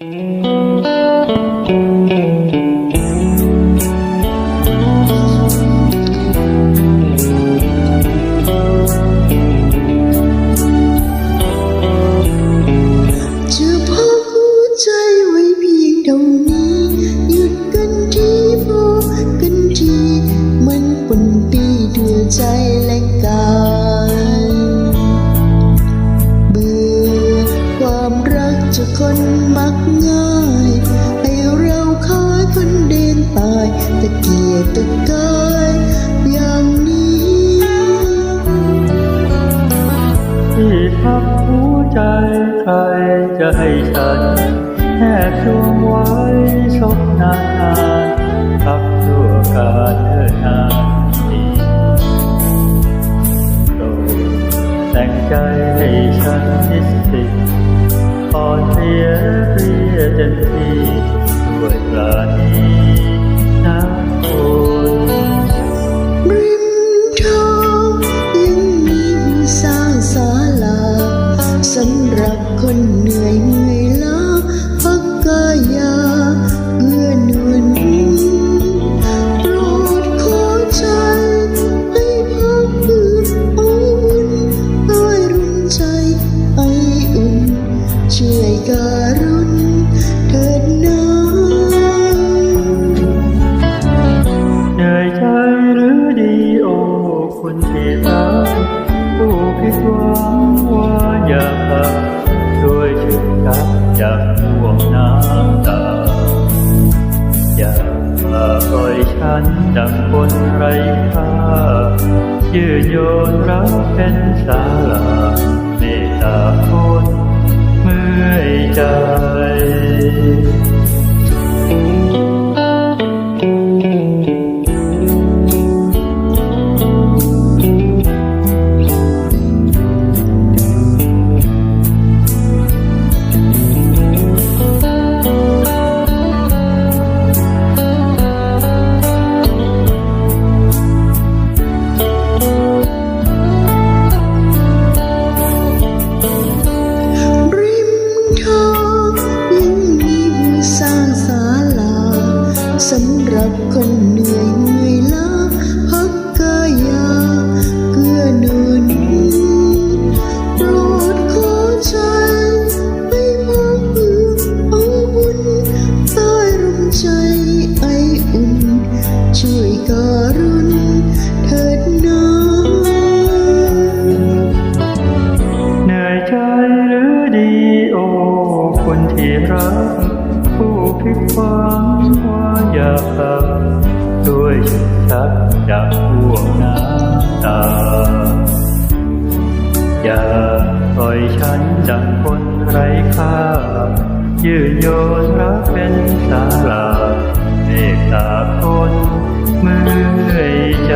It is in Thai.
จ รักจะคนมักง่ายให้เราคอยคนเดินตายตะเกียกตะกายอย่างนี้ที่พักหัวใจใครจะให้ฉันแค่สวมไว้ศพนานๆพักชั่วการเดินนานนี้โปรดแต่งใจให้ฉันนิสิต อ่อนเพลียเพลียเต็มที่ด้วยปราณีนะคุณริมทางยังมีสร้างศาลาสำหรับคนเหนื่อยเมื่อยล้าพักกายา นไร้ค่ายืนโยนรักเป็นสาลาเมตตาคนเมื่อยใจ สำหรับคนเหนื่อยเมื่อยล้าพักกายาเกื้อหนุนโปรดขอใจให้พักเพื่อเอาบุญใต้ร่มใจไออุ่น ช่วยการุณเถิดนาเหนื่อยใจหรือดีโอคนที่รัก ผิดหวังว่าอย่าพักด้วยชักจากห่วงน้ำตา อย่าปล่อยฉันดังคนไร้ค่า ยืนโยนรักเป็นสาลาเมตตาคนเมื่อยใจ